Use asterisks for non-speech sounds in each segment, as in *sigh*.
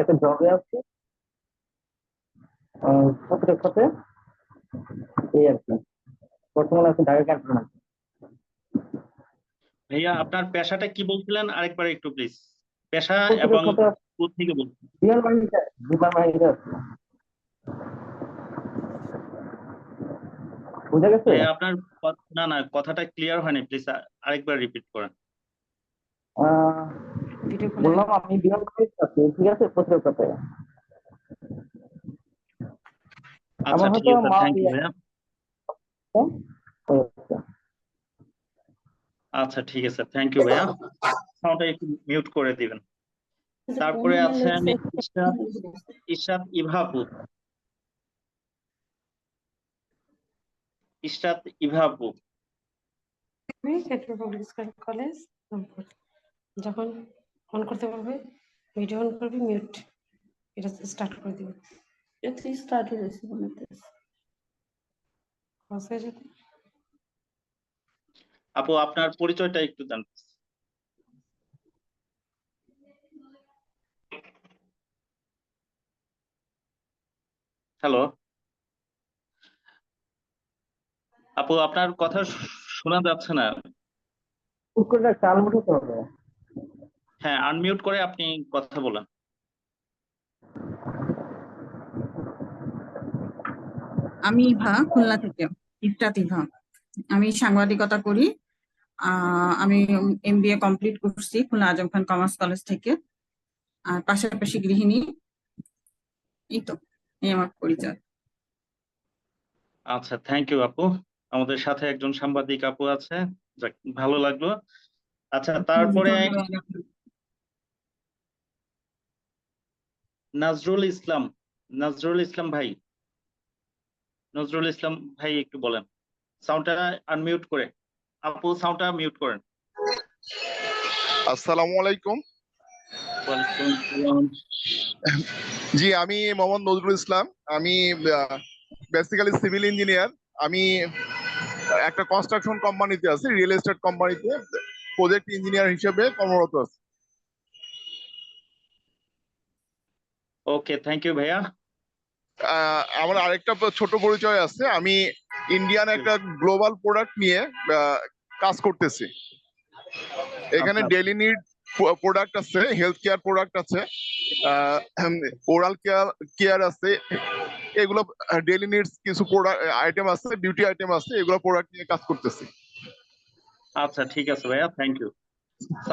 একটা জবে আছে। আহ, প্রতিরক্ষাতে এই আর কি। বর্তমানে আছে ঢাকা ক্যান্টনমেন্ট ভাইয়া আপনার পেশাটা কি বলছিলেন? আরেকবার একটু প্লিজ পেশা এবং থেকে বলছেন? বিমান বাহিনীতে বিমান বাহিনীতে বুঝা গেছে? আপনার না না কথাটা ক্লিয়ার হয়নি প্লিজ আরেকবার রিপিট করেন। আহ, ভিডিও কলে বললাম আমি বাহিনীতে আছি ঠিক আছে? আচ্ছা ঠিক হয়তো আছে মা- থ্যাংক ইউ ভাইয়া আচ্ছা। আচ্ছা ঠিক আছে থ্যাংক ইউ ভাইয়া সাউন্ডটা একটু মিউট করে দিবেন। তারপরে আছেন ইশরাত ইশরাত ইভাবু ইশরাত ইভাবু ক্যাটর পাবলিক স্কুল কলেজ যখন অন করতে পারবে ভিডিও অন করবে মিউট এটা স্টার্ট করে দিবে এটা স্টার্ট হয়ে গেছে মনে হচ্ছে হয়ে আপু আপনার পরিচয়টা একটু জান হ্যালো আপু আপনার কথা শোনা যাচ্ছে না হুট করে একটা আলমুট হতে হবে হ্যাঁ আনমিউট করে আপনি কথা বলেন। আমি ইভা খুলনা থেকে ইফরাত ইভা। আমি সাংবাদিকতা করি। আমি এমবিএ কমপ্লিট করছি খুলনা আজম খান কমার্স কলেজ থেকে। আর পাশাপাশি গৃহিণী। এই তো এই আমার পরিচয়। আচ্ছা থ্যাংক ইউ আপু। আমাদের সাথে একজন সাংবাদিক আপু আছে যাক ভালো লাগল। আচ্ছা তারপরে নজরুল ইসলাম নজরুল ইসলাম ভাই। নজরুল ইসলাম ভাই একটু বলেন। সাউন্ডটা আনমিউট করে। আপু সাউন্ডটা মিউট করেন। আসসালামু আলাইকুম। জি আমি মোহাম্মদ নজরুল ইসলাম। আমি বেসিক্যালি সিভিল ইঞ্জিনিয়ার আমি একটা কনস্ট্রাকশন কোম্পানিতে আছি রিয়েল এস্টেট কোম্পানিতে প্রজেক্ট ইঞ্জিনিয়ার হিসেবে কর্মরত আছি। ওকে থ্যাংক ইউ ভাইয়া আমার আরেকটা ছোট পরিচয় আছে। আমি ইন্ডিয়ান একটা গ্লোবাল প্রোডাক্ট নিয়ে কাজ করতেছি। এখানে। ডেইলি নিড প্রোডাক্ট আছে হেলথ কেয়ার প্রোডাক্ট আছে ওরাল কেয়ার কেয়ার আছে। এগুলো ডেইলি নিডস কিছু প্রোডাক্ট আইটেম আছে বিউটি আইটেম আছে এগুলো প্রোডাক্ট নিয়ে কাজ করতেছি। আচ্ছা ঠিক আছে ভাইয়া থ্যাংক ইউ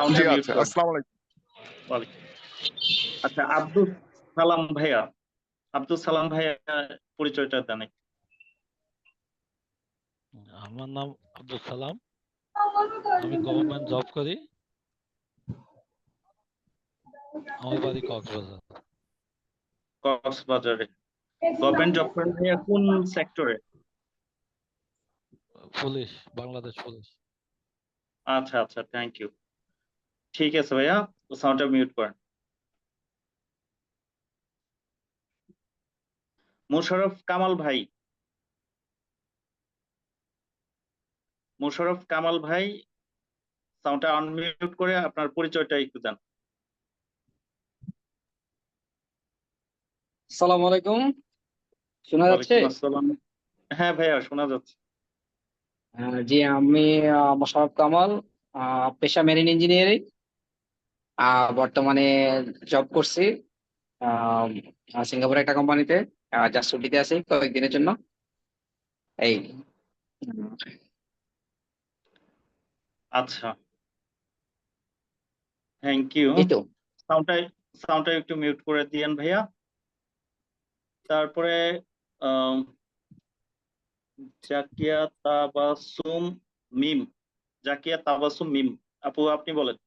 করেন আসসালামু আলাইকুম। আচ্ছা আব্দুল সালাম ভাইয়া আব্দুল সালাম ভাইয়া পরিচয়টা দেন আমার নাম আব্দুল সালাম। আমি গভর্নমেন্ট জব করি। আমার বাড়ি কক্সবাজার। কক্সবাজারে। গভর্নমেন্ট জব করেন ভাইয়া কোন সেক্টরে পুলিশ বাংলাদেশ পুলিশ। আচ্ছা আচ্ছা থ্যাংক ইউ ঠিক আছে ভাইয়া সাউন্ডটা মিউট করেন। মোশাররফ কামাল ভাই। মোশাররফ কামাল ভাই সাউন্ডটা আনমিউট করে আপনার পরিচয়টা একটু দেন। সালাম আলাইকুম। শোনা যাচ্ছে? হ্যাঁ ভাইয়া শোনা যাচ্ছে। আহ, জি আমি মোশারফ কামাল আহ, পেশা মেরিন ইঞ্জিনিয়ারিং বর্তমানে জব করছি সিঙ্গাপুরের একটা কোম্পানিতে যা ছুটিতে আছি কয়েকদিনের জন্য। এই। আচ্ছা। থ্যাংক ইউ সাউন্ডটা সাউন্ডটা একটু মিউট করে দিয়েন ভাইয়া। তারপরে জাকিয়া তাবাসুম মিম। জাকিয়া তাবাসুম মিম। আপু আপনি বলেন।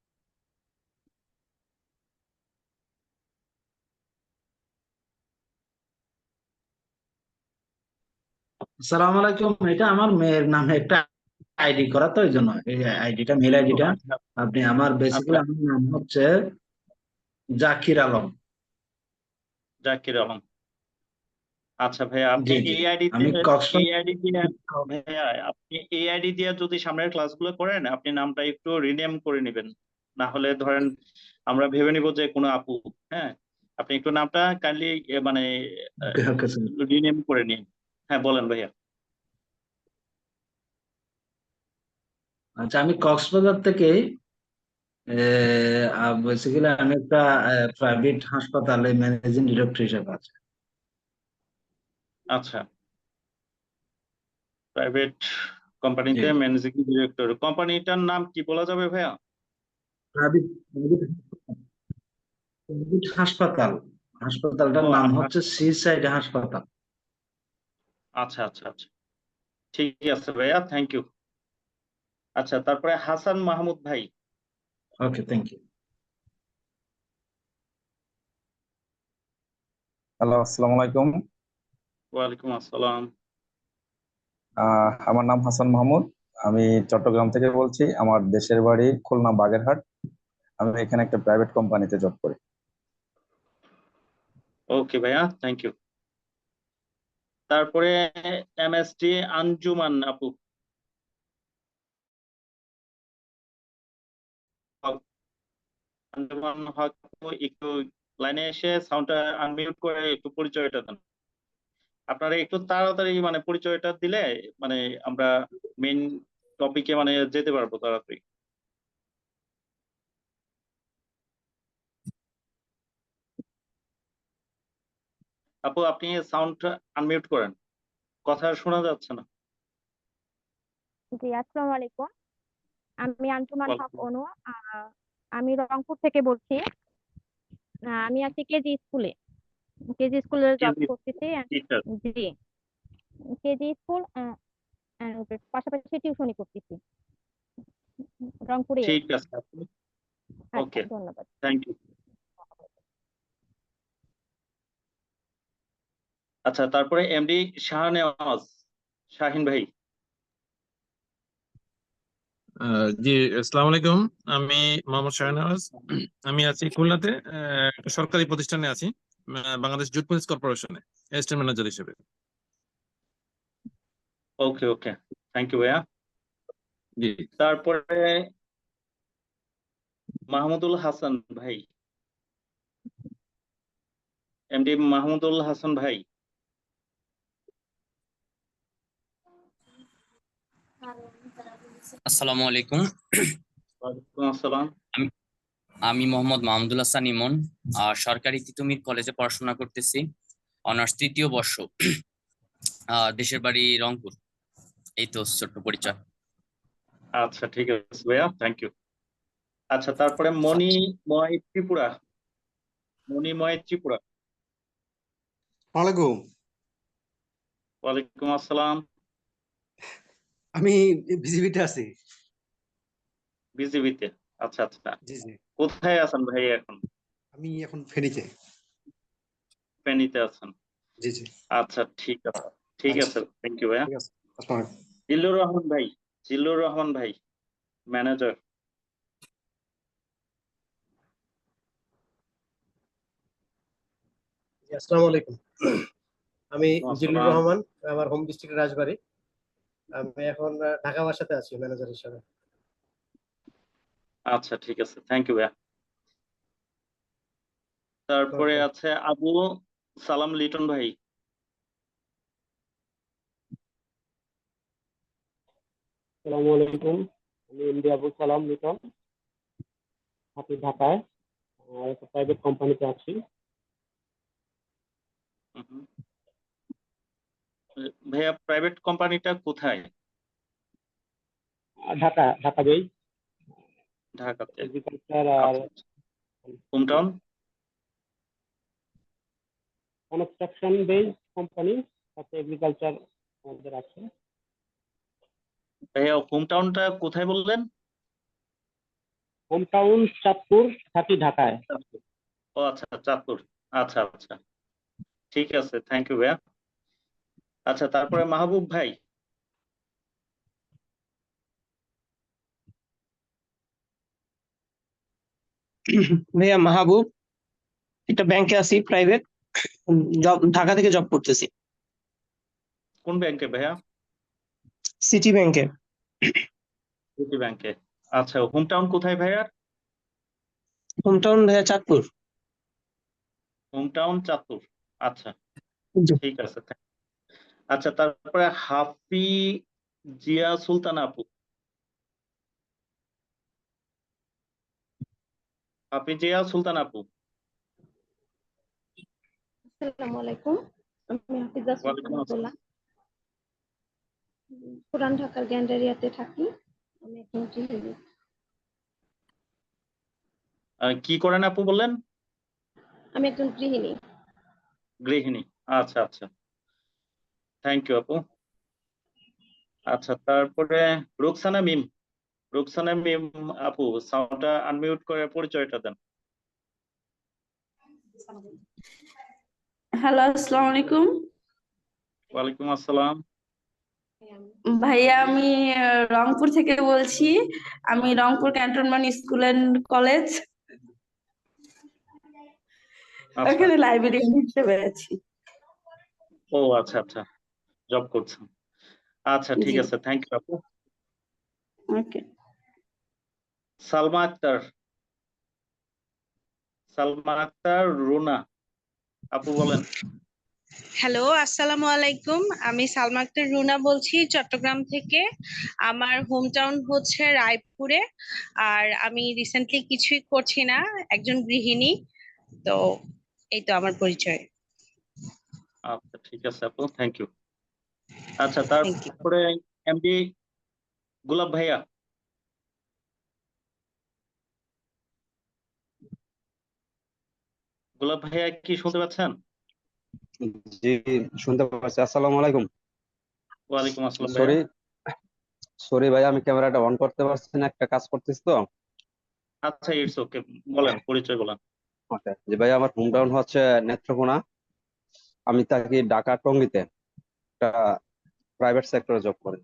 আসসালামু আলাইকুম এটা আমার মেয়ের নামে একটা আইডি করা তো এই জন্য এই আইডিটা মেল আইডিটা। আপনি আমার বেসিক্যালি আমার নাম হচ্ছে জাকির আলম। জাকির আলম। আচ্ছা ভাইয়া আপনি জি, জি। এই আইডি দিয়ে এই আইডি দিয়ে ভাইয়া আপনি এই আইডি দিয়ে যদি সামনের ক্লাসগুলো করেন আপনি নামটা একটু রিনেম করে নেবেন। না হলে ধরেন আমরা ভেবে নিব যে কোনো আপু হ্যাঁ? আপনি একটু নামটা কাইন্ডলি মানে রিনেম করে নিন। হ্যাঁ বলেন ভাইয়া। আচ্ছা আমি কক্সবাজার থেকে বেসিক্যালি আমি একটা প্রাইভেট হাসপাতালে ম্যানেজিং ডিরেক্টর হিসেবে আছি। আচ্ছা। প্রাইভেট কোম্পানিতে। ম্যানেজিং ডিরেক্টর কোম্পানিটার নাম কি বলা যাবে ভাইয়া? প্রাইভেট হাসপাতাল। হাসপাতালটার নাম আচ্ছা। হচ্ছে সি সাইড হাসপাতাল। আচ্ছা আচ্ছা আচ্ছা। ঠিক আছে ভাইয়া থ্যাংক ইউ আচ্ছা তারপরে হাসান মাহমুদ ভাই। ওকে থ্যাংক ইউ হ্যালো আসসালামু আলাইকুম। ওয়ালাইকুম আসসালাম। আমার নাম হাসান মাহমুদ। আমি চট্টগ্রাম থেকে বলছি আমার দেশের বাড়ি খুলনা বাগেরহাট। আমি এখানে একটা প্রাইভেট কোম্পানিতে জব করি। ওকে ভাইয়া থ্যাংক ইউ তারপরে এমএসটি আঞ্জুমান আপু। আঞ্জুমান হক একটু লাইনে এসে সাউন্ডটা আনমিউট করে একটু পরিচয়টা দেন। আপনারা একটু তাড়াতাড়ি মানে পরিচয়টা দিলে মানে আমরা মেইন টপিকে মানে যেতে পারব তাড়াতাড়ি। আপু আপনি সাউন্ডটা আনমিউট করেন। কথা শোনা যাচ্ছে না। জি আসসালামু আলাইকুম। আমি আঞ্জুমান হক। অনু আমি রংপুর থেকে বলছি। আমি আছি কেজি স্কুলে। কেজি স্কুলে জব করতেছি। জি। কেজি স্কুল পাশাপাশি টিউশনি করতেছি। রংপুরে। ঠিক আছে। আচ্ছা ওকে। ধন্যবাদ। থ্যাংক ইউ আচ্ছা তারপরে এমডি শাহনেওয়াজ শাহিন ভাই। জি আসসালামু আলাইকুম। আমি মোহাম্মদ শাহনওয়াজ। আমি আছি খুলনাতে একটা সরকারি প্রতিষ্ঠানে আছি বাংলাদেশ জুট মিলস কর্পোরেশনে অ্যাসিস্ট্যান্ট ম্যানেজার হিসেবে। Okay okay. থ্যাংক ইউ ভাইয়া। জি। তারপরে মাহমুদুল হাসান ভাই। এমডি মাহমুদুল হাসান ভাই। আসসালামু আলাইকুম। আসসালাম। আমি মোহাম্মদ মাহমুদুল হাসান ইমন সরকারি তিতুমির কলেজে পড়াশোনা করতেছি অনার্স তৃতীয় বর্ষ *clears throat* আহ, দেশের বাড়ি রংপুর। এই তো ছোট্ট পরিচয়। আচ্ছা ঠিক আছে ভাইয়া থ্যাংক ইউ আচ্ছা তারপরে মণিময় ত্রিপুরা মণিময় ত্রিপুরা। ওয়ালাইকুম। ওয়ালাইকুম আসসালাম। আমি বিজিবিতে আছি। বিজিবিতে? আচ্ছা আচ্ছা। জি জি। কোথায় আছেন ভাই এখন? আমি এখন ফেনীতে। ফেনীতে আছেন? জি জি। আচ্ছা ঠিক আছে। ঠিক আছে থ্যাংক ইউ ভাইয়া। আসসালামু জিল্লুর রহমান ভাই জিল্লুর রহমান ভাই ম্যানেজার আসসালামু আলাইকুম। আমি জিল্লুর রহমান আমার হোম ডিস্ট্রিক্ট রাজবাড়ী। আমি এখন ঢাকা বাসাতে আছি ম্যানেজার হিসেবে। আচ্ছা ঠিক আছে। থ্যাংক ইউ ভাইয়া। তারপরে আছে আবু সালাম লিটন ভাই। আসসালামু আলাইকুম। আমি এমডি আবু সালাম লিটন। থাকি ঢাকায় আর একটা প্রাইভেট কোম্পানিতে আছি। ভাইয়া প্রাইভেট কোম্পানিটা কোথায়? ঢাকা ঢাকা ঢাকাতে এগ্রিকালচার আর home town construction base company সাথে এগ্রিকালচার আমাদের আছে। ভাইয়া হোম টাউনটা কোথায় বললেন? হোম টাউন চাঁদপুর থাকি ঢাকায়। ও আচ্ছা চাঁদপুর। আচ্ছা আচ্ছা। ঠিক আছে থ্যাংক ইউ ভাইয়া। আচ্ছা তারপরে মাহবুব ভাই? ভাইয়া মাহবুব একটা ব্যাংকে আছি প্রাইভেট জব ঢাকা থেকে জব করতেছি। কোন ব্যাংকে ভাইয়া? সিটি ব্যাংকে সিটি ব্যাংকে আচ্ছা হোম টাউন কোথায় ভাইয়া হোম টাউন ভাইয়া চাঁদপুর। Home town Chandpur. আচ্ছা ঠিক আছে you. আচ্ছা তারপরে হাফি জিয়া সুলতান আপু। হাফি জিয়া সুলতান আপু। আসসালামু আলাইকুম। আমি হাফিজা সুলতান পুরান ঢাকার গ্যান্ডারিয়াতে থাকি। আমি একজন গৃহিণী কি করেন আপু বললেন? আমি একজন গৃহিণী। গৃহিণী। আচ্ছা আচ্ছা। থ্যাংক ইউ আপু আচ্ছা তারপরে রুকসানা মিম। রুকসানা মিম আপু সাউন্ডটা আনমিউট করে পরিচয়টা দেন। হ্যালো আসসালামু আলাইকুম ওয়ালাইকুম আসসালাম। ভাইয়া আমি রংপুর থেকে বলছি। আমি Rangpur cantonment school and college. আচ্ছা। ওখানে লাইব্রেরিয়ান হিসেবে আছি। ও আচ্ছা আচ্ছা। জব করছেন। আচ্ছা ঠিক আছে থ্যাংক ইউ আপু। ওকে সালমা আক্তার। সালমা আক্তার রুনা। আপু বলেন। হ্যালো আসসালামু আলাইকুম। আমি সালমা আক্তার রুনা বলছি চট্টগ্রাম থেকে। আমার হোম টাউন হচ্ছে রায়পুরে। আর আমি রিসেন্টলি কিছুই করছি না একজন গৃহিণী। তো এই তো আমার পরিচয়। আচ্ছা ঠিক আছে আপু থ্যাংক ইউ আচ্ছা তারপরে এমডি গোলাপ ভাইয়া। গোলাপ ভাইয়া কি শুনতে পাচ্ছেন? জি শুনতে পাচ্ছি। আসসালামু আলাইকুম। ওয়ালাইকুম আসসালাম সরি সরি ভাই আমি ক্যামেরাটা অন করতে পারছি না একটা কাজ করতেছি তো। আচ্ছা ইটস ওকে বলেন পরিচয় বলেন। ওকে জি ভাই আমার হোম টাউন হচ্ছে নেত্রকোনা। আমি থাকি ঢাকা টঙ্গীতে। একটা প্রাইভেট সেক্টরে জব করি।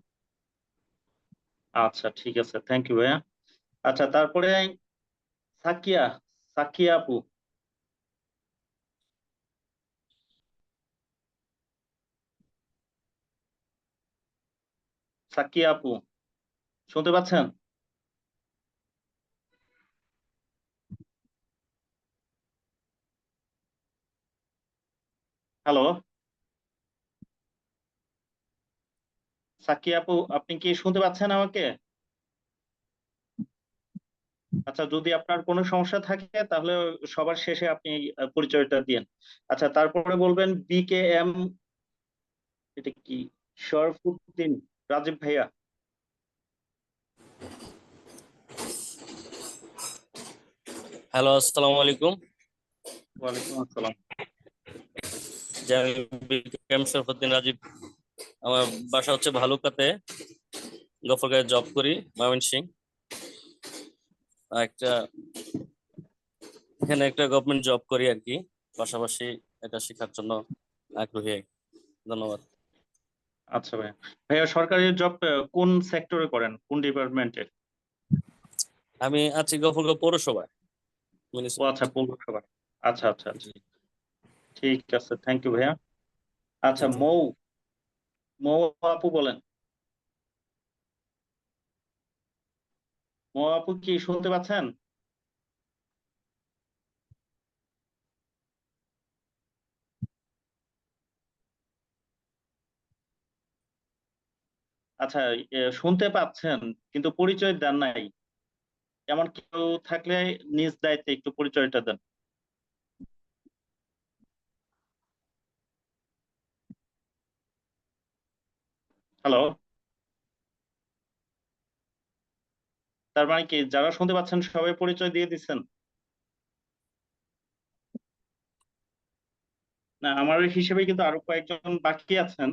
আচ্ছা ঠিক আছে। থ্যাংক ইউ ভাইয়া। আচ্ছা তারপরে সাকিয়া সাকিয়া আপু। সাকিয়া আপু, শুনতে পাচ্ছেন? হ্যালো সাকিয়া আপু আপনি কি শুনতে পাচ্ছেন আমাকে? আচ্ছা যদি আপনার কোনো সমস্যা থাকে তাহলে সবার শেষে আপনি পরিচয়টা দিন আচ্ছা তারপরে বলবেন বি কে এম এটা কি? শরফুদ্দিন রাজীব ভাইয়া। হ্যালো আসসালামু আলাইকুম। ওয়ালাইকুম আসসালাম। বিক্রম শরফুদ্দিন রাজীব আমার বাসা হচ্ছে ভালুকাতে। গফরগাঁয়ে জব করি ময়মন সিং একটা এখানে একটা গভর্নমেন্ট জব করি আর কি। পাশাপাশি এটা শেখার জন্য আগ্রহী। ধন্যবাদ। আচ্ছা ভাইয়া। ভাইয়া সরকারি জব কোন সেক্টরে করেন? কোন ডিপার্টমেন্টে আমি আছি গফরগাঁও পৌরসভায় ও আচ্ছা পৌরসভা আচ্ছা আচ্ছা আচ্ছা। ঠিক আছে থ্যাংক ইউ ভাইয়া। আচ্ছা। মৌ মৌ আপু বলেন। মৌ আপু কি শুনতে পাচ্ছেন? আচ্ছা শুনতে পাচ্ছেন, কিন্তু পরিচয় দেন নাই। এমন কেউ থাকলে নিজ দায়িত্বে একটু পরিচয়টা দেন। হ্যালো তার মানে কি যারা শুনতে পাচ্ছেন সবাই পরিচয় দিয়ে দিচ্ছেন? না আমার হিসেবে কিন্তু আরও কয়েকজন বাকি আছেন।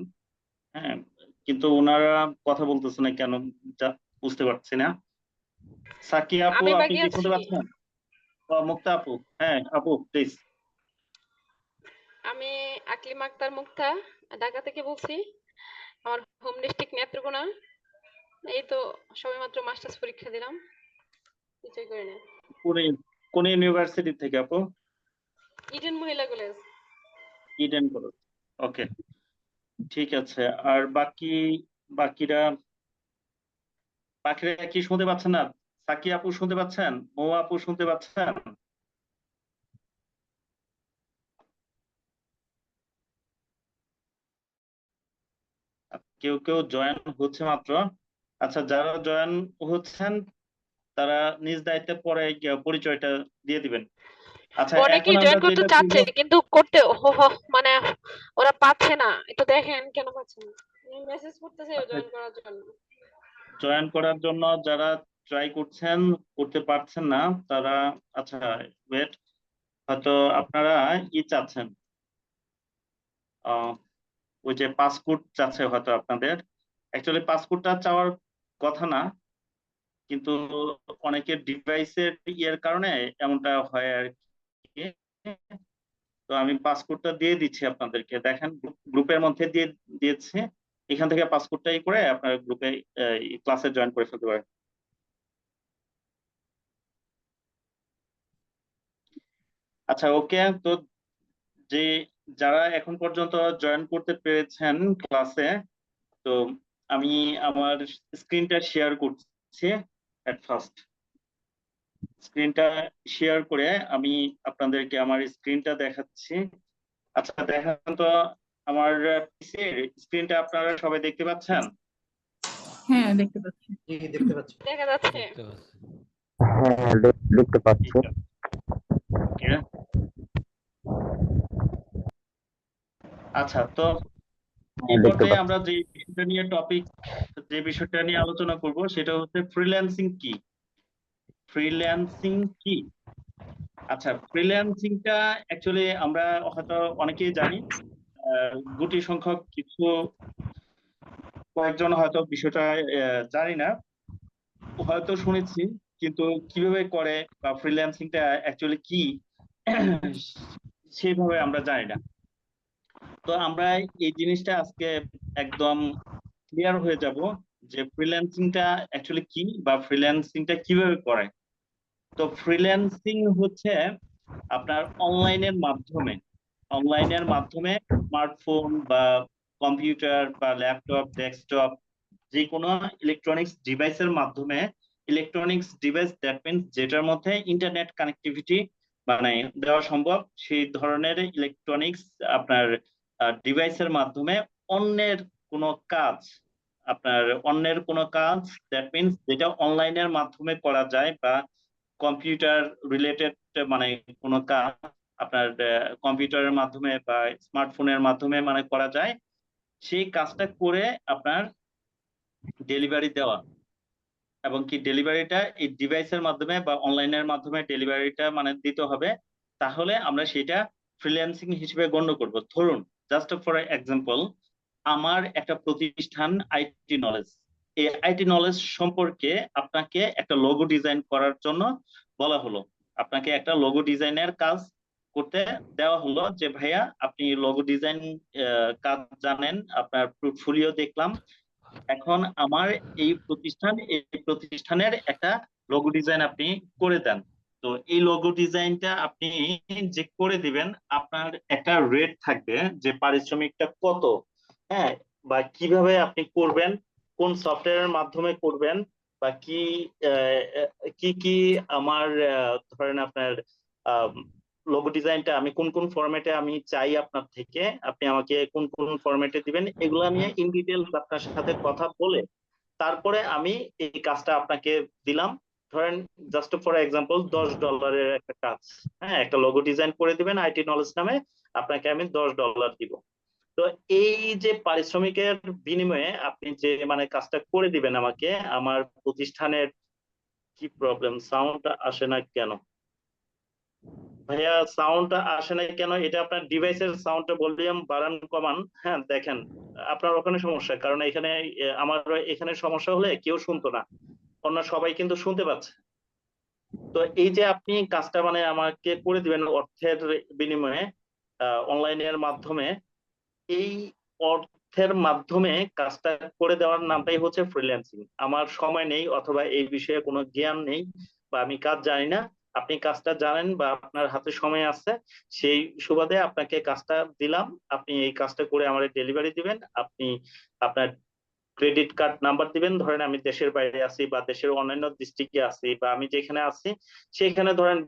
হ্যাঁ কিন্তু ওনারা কথা বলতেছে না কেন যা বুঝতে পারছি না। সাকি আপু আপনি কি শুনতে পাচ্ছেন? মুক্তা আপু হ্যাঁ আপু প্লিজ আমি আকলিম আক্তার মুক্তা ঢাকা থেকে বলছি। আমার হোম ডিস্ট্রিক্ট নেত্রকোনা এই তো সবেমাত্র মাস্টার্স পরীক্ষা দিলাম। কিছুই করি না কোন কোন ইউনিভার্সিটি থেকে আপু? ইডেন মহিলা কলেজ ইডেন কলেজ ওকে ঠিক আছে আর বাকি বাকিরা বাকিরা কি শুনতে পাচ্ছেন না? সাকি আপু শুনতে পাচ্ছেন? মৌ আপু শুনতে পাচ্ছেন? কেউ কেউ জয়েন হচ্ছে মাত্র। আচ্ছা যারা জয়েন হচ্ছেন তারা নিজ দায়িত্বে পরে পরিচয়টা দিয়ে দিবেন। আচ্ছা অনেকেই জয়েন করতে চাচ্ছে কিন্তু করতে হ- হ- মানে ওরা পাচ্ছে না। একটু দেখেন কেন পাচ্ছে না। মেসেজ করতেছে জয়েন করার জন্য। জয়েন করার জন্য যারা ট্রাই করছেন করতে পারছেন না তারা আচ্ছা ওয়েট হয়তো আপনারা ই চাচ্ছেন। ওই যে পাসপোর্ট চাচ্ছে হয়তো আপনাদের। অ্যাকচুয়ালি পাসপোর্টটা চাওয়ার কথা না, কিন্তু অনেকের ডিভাইসের ইয়ের কারণে এমনটা হয় আর কি। তো আমি পাসপোর্টটা দিয়ে দিচ্ছি আপনাদেরকে। দেখেন গ্রুপের মধ্যে দিয়ে দিয়েছে। এখান থেকে পাসপোর্টটাই করে আপনার গ্রুপে ক্লাসে জয়েন করে ফেলতে পারেন। আচ্ছা ওকে তো যে যারা এখন পর্যন্ত জয়েন করতে পেরেছেন ক্লাসে তো আমি আমার স্ক্রিনটা শেয়ার করছি এট ফার্স্ট স্ক্রিনটা শেয়ার করে আমি আপনাদেরকে আমার স্ক্রিনটা দেখাচ্ছি। আচ্ছা দেখান তো আমার পিসির স্ক্রিনটা আপনারা সবাই দেখতে পাচ্ছেন? হ্যাঁ দেখতে পাচ্ছি। জি দেখতে পাচ্ছি। দেখা যাচ্ছে। হ্যাঁ দেখতে পাচ্ছি. আচ্ছা তো হ্যাঁ, পর্যায়ে। আমরা যে বিষয়টা নিয়ে টপিক যে বিষয়টা নিয়ে আলোচনা করব সেটা হচ্ছে ফ্রিল্যান্সিং কি? ফ্রিল্যান্সিং কি? আচ্ছা ফ্রিল্যান্সিংটা অ্যাকচুয়ালি আমরা হয়তো অনেকেই জানি গুটি সংখ্যক কিছু কয়েকজন হয়তো বিষয়টা জানি না হয়তো শুনেছি কিন্তু কীভাবে করে বা ফ্রিল্যান্সিংটা অ্যাকচুয়ালি কি? সেইভাবে আমরা জানি না। তো আমরা এই জিনিসটা আজকে একদম ক্লিয়ার হয়ে যাব যে ফ্রিল্যান্সিংটা অ্যাকচুয়ালি কি বা ফ্রিল্যান্সিংটা কীভাবে করে। তো ফ্রিল্যান্সিং হচ্ছে আপনার অনলাইনের মাধ্যমে অনলাইনের মাধ্যমে স্মার্টফোন বা কম্পিউটার বা ল্যাপটপ ডেস্কটপ যে কোনো ইলেকট্রনিক্স ডিভাইসের মাধ্যমে ইলেকট্রনিক্স ডিভাইস দ্যাট মিনস যেটার মধ্যে ইন্টারনেট কানেক্টিভিটি মানে দেওয়া সম্ভব, সেই ধরনের ইলেকট্রনিক্স আপনার ডিভাইসের মাধ্যমে অন্যের কোনো কাজ, আপনার অন্যের কোনো কাজ দ্যাট মিনস যেটা অনলাইনের মাধ্যমে করা যায় বা কম্পিউটার রিলেটেড মানে কোনো কাজ আপনার কম্পিউটারের মাধ্যমে বা স্মার্টফোনের মাধ্যমে মানে করা যায়, সেই কাজটা করে আপনার ডেলিভারি দেওয়া। এবং কি ডেলিভারিটা এই ডিভাইসের মাধ্যমে বা অনলাইনের মাধ্যমে ডেলিভারিটা মানে দিতে হবে, তাহলে আমরা সেটা ফ্রিল্যান্সিং হিসেবে গণ্য করব। ধরুন জাস্ট ফর এক্সাম্পল আমার একটা প্রতিষ্ঠান আইটি নলেজ এই আইটি নলেজ সম্পর্কে আপনাকে একটা লোগো ডিজাইন করার জন্য বলা হলো। আপনাকে একটা লোগো ডিজাইনের কাজ করতে দেওয়া হলো যে, ভাইয়া, আপনি লোগো ডিজাইন কাজ জানেন, আপনার পোর্টফোলিও দেখলাম। এখন আমার এই প্রতিষ্ঠান, এই প্রতিষ্ঠানের একটা লোগো ডিজাইন আপনি করে দেন। তো এই লোগো ডিজাইনটা আপনি যে করে দিবেন, আপনার একটা রেট থাকবে যে পারিশ্রমিকটা কত হ্যাঁ? বা কীভাবে আপনি করবেন, কোন সফটওয়্যারের মাধ্যমে করবেন, বা কি কি কি আমার ধরেন আপনার লোগো ডিজাইনটা আমি কোন কোন ফরম্যাটে আমি চাই আপনার থেকে, আপনি আমাকে কোন কোন ফরম্যাটে দিবেন, এগুলো নিয়ে ইন ডিটেলস আপনার সাথে কথা বলে তারপরে আমি এই কাজটা আপনাকে দিলাম। ধরেন জাস্ট ফর এক্সাম্পল দশ ডলারের একটা কাজ হ্যাঁ একটা লোগো ডিজাইন করে দিবেন আইটি নলেজ নামে, আপনাকে আমি দশ ডলার দিব। তো এই যে পারিশ্রমিকের বিনিময়ে আপনি যে মানে কাজটা করে দিবেন আমাকে, আমার প্রতিষ্ঠানের কি প্রবলেম সাউন্ড আসে না কেন? ভাইয়া সাউন্ডটা আসে না কেন? এটা আপনার ডিভাইসের সাউন্ডটা ভলিউম বাড়ান, কমান হ্যাঁ দেখেন। আপনার ওখানে সমস্যা, কারণ এখানে আমার এখানে সমস্যা হলে কেউ শুনতো না। অন্য সবাই কিন্তু শুনতে পাচ্ছে। তো এই যে আপনি কাজটা মানে আমাকে করে দিবেন অর্থের বিনিময়ে অনলাইনের মাধ্যমে, এই অর্থের মাধ্যমে কাজটা করে দেওয়ার নামটাই হচ্ছে ফ্রিল্যান্সিং আমার সময় নেই অথবা এই বিষয়ে কোনো জ্ঞান নেই বা আমি কাজ জানি না। আপনি কাজটা জানেন বা আপনার হাতে সময় আছে, সেই সুবাদে আপনাকে কাজটা দিলাম। আপনি এই কাজটা করে আমার ডেলিভারি দিবেন। আপনি আপনার ক্রেডিট কার্ড নাম্বার দিবেন। ধরেন আমি দেশের বাইরে আছি বা দেশের অন্যান্য ডিস্ট্রিক্টে আছি বা আমি যেখানে আছি সেখানে ধরেন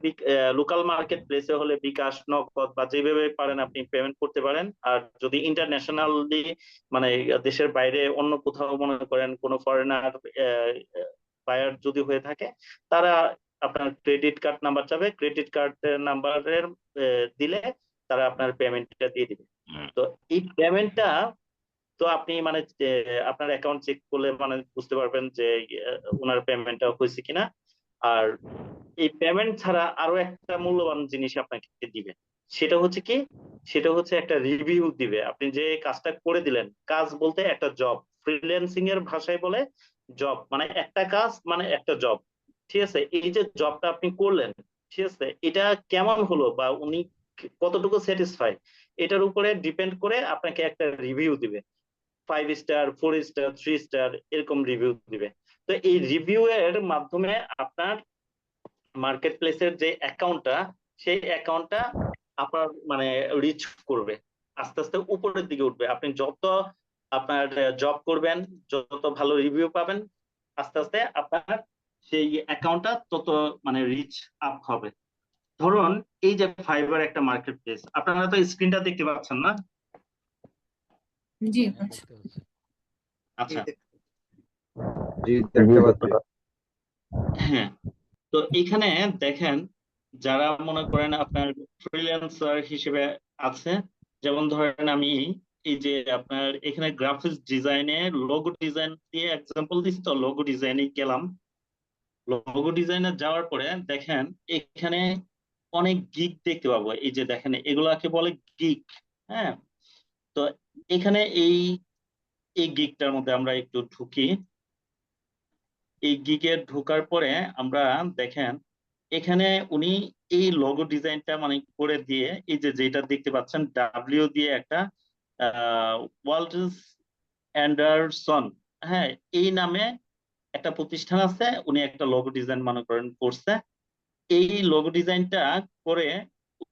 লোকাল মার্কেট প্লেসে হলে বিকাশ নগদ বা যেভাবে পারেন আপনি পেমেন্ট করতে পারেন। আর যদি ইন্টারন্যাশনালি মানে দেশের বাইরে অন্য কোথাও মনে করেন কোনো ফরেনার বায়ার যদি হয়ে থাকে তারা আপনার ক্রেডিট কার্ড নাম্বার চাবে। ক্রেডিট কার্ড নাম্বারের দিলে তারা আপনার পেমেন্টটা দিয়ে দিবে। তো এই পেমেন্টটা তো আপনি মানে আপনার অ্যাকাউন্ট চেক করলে মানে বুঝতে পারবেন যে ওনার পেমেন্টটা হয়েছে কিনা। আর এই পেমেন্ট ছাড়া আরও একটা মূল্যবান জিনিস আপনাকে দিবে। সেটা হচ্ছে কি? সেটা হচ্ছে একটা রিভিউ দিবে। আপনি যে কাজটা করে দিলেন, কাজ বলতে একটা জব ফ্রিল্যান্সিং এর ভাষায় বলে জব মানে একটা কাজ মানে একটা জব ঠিক আছে? এই যে জবটা আপনি করলেন, ঠিক আছে? এটা কেমন হলো বা উনি কতটুকু স্যাটিসফাই এটার উপরে ডিপেন্ড করে আপনাকে একটা রিভিউ দিবে। Five star four star three star এরকম রিভিউ দিবে। তো এই রিভিউ এর মাধ্যমে আপনার মার্কেট প্লেসের যে অ্যাকাউন্টটা সেই অ্যাকাউন্টটা আপনার মানে রিচ করবে। আস্তে আস্তে উপরের দিকে উঠবে। আপনি যত আপনার জব করবেন, যত ভালো রিভিউ পাবেন, আস্তে আস্তে আপনার সেই অ্যাকাউন্টটা তত মানে রিচ আপ হবে। ধরুন, এই যে ফাইবার একটা মার্কেট প্লেস আপনারা তো স্ক্রিনটা দেখতে পাচ্ছেন না? জি আচ্ছা। জি দেখতে পাচ্ছি। হ্যাঁ তো এখানে দেখেন যারা মনে করেন আপনার ফ্রিল্যান্সার হিসেবে আছে যেমন ধরেন আমি এই যে আপনার এখানে গ্রাফিক্স ডিজাইনে লোগো ডিজাইন দিয়ে এক্সাম্পল দিচ্ছি তো লোগো ডিজাইনে গেলাম। লোগো ডিজাইনে যাওয়ার পরে দেখেন এখানে অনেক গিগ দেখতে পাবো। এই যে দেখেন এগুলাকে বলে গিগ হ্যাঁ? তো এখানে এই এই গিগটার মধ্যে আমরা একটু ঢুকি। এই গিগে ঢোকার পরে আমরা দেখেন, এখানে উনি এই লোগো ডিজাইনটা মানে করে দিয়ে, এই যে যেটা দেখতে পাচ্ছেন ডাব্লিউ দিয়ে একটা ওয়াল্টস অ্যান্ডারসন হ্যাঁ এই নামে একটা প্রতিষ্ঠান আছে, উনি একটা লোগো ডিজাইন মনে করেন, করছে। এই লোগো ডিজাইনটা করে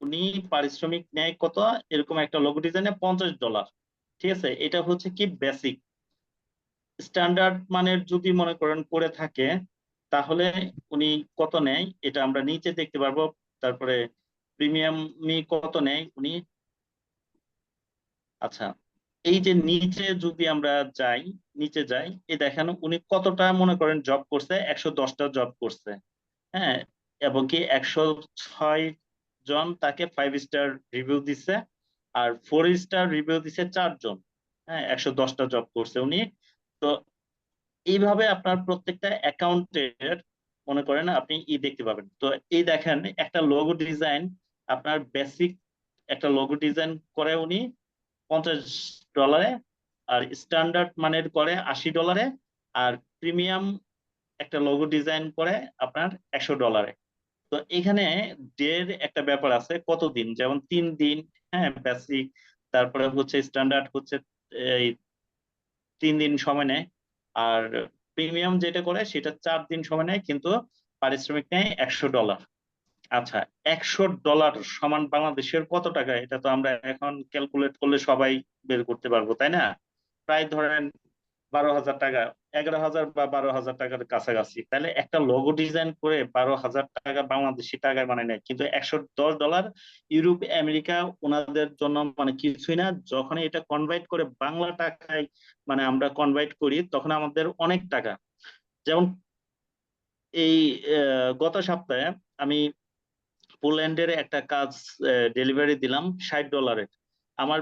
উনি পারিশ্রমিক নেয় কত? এরকম একটা লোগো ডিজাইনে পঞ্চাশ ডলার ঠিক আছে? এটা হচ্ছে কি বেসিক স্ট্যান্ডার্ড মানের যদি মনে করেন করে থাকে, তাহলে উনি কত নেয়? এটা আমরা নিচে দেখতে পারব। তারপরে প্রিমিয়ামই কত নেয় উনি? আচ্ছা এই যে নিচে যদি আমরা যাই, নিচে যাই, এ দেখেন উনি কতটা মনে করেন জব করছে? একশো দশটা জব করছে। হ্যাঁ? এবং কি একশো ছয় জন তাকে ফাইভ স্টার রিভিউ দিছে আর ফোর স্টার রিভিউ দিছে চারজন। হ্যাঁ একশো দশটা জব করছে উনি। তো এইভাবে আপনার প্রত্যেকটা অ্যাকাউন্টের মনে করেন আপনি ই দেখতে পাবেন। তো এই দেখেন, একটা লোগো ডিজাইন আপনার বেসিক একটা লোগো ডিজাইন করে উনি পঞ্চাশ ডলারে আর স্ট্যান্ডার্ড মানের করে আশি ডলারে আর প্রিমিয়াম একটা লোগো ডিজাইন করে আপনার একশো ডলারে তো এখানে ডের একটা ব্যাপার আছে, কতদিন? যেমন তিন দিন হ্যাঁ বেসিক তারপরে হচ্ছে স্ট্যান্ডার্ড হচ্ছে, এই তিন দিন সময় নেয়। আর প্রিমিয়াম যেটা করে সেটা চার দিন সময় নেয়, কিন্তু পারিশ্রমিক নেয় একশো ডলার আচ্ছা একশো ডলার সমান বাংলাদেশের কত টাকা? এটা তো আমরা এখন ক্যালকুলেট করলে সবাই বের করতে পারব, তাই না? প্রায় ধরেন বারো হাজার টাকা, এগারো হাজার বা বারো হাজার টাকার কাছাকাছি। তাহলে একটা লোগো ডিজাইন করে বারো হাজার টাকা বাংলাদেশি টাকায় মানে নেয়। কিন্তু একশো দশ ডলার ইউরোপ, আমেরিকা, ওনাদের জন্য মানে কিছুই না। যখন এটা কনভার্ট করে বাংলা টাকায় মানে আমরা কনভার্ট করি, তখন আমাদের অনেক টাকা। যেমন এই গত সপ্তাহে আমি পোল্যান্ডের একটা কাজ ডেলিভারি দিলাম ষাট ডলারের আমার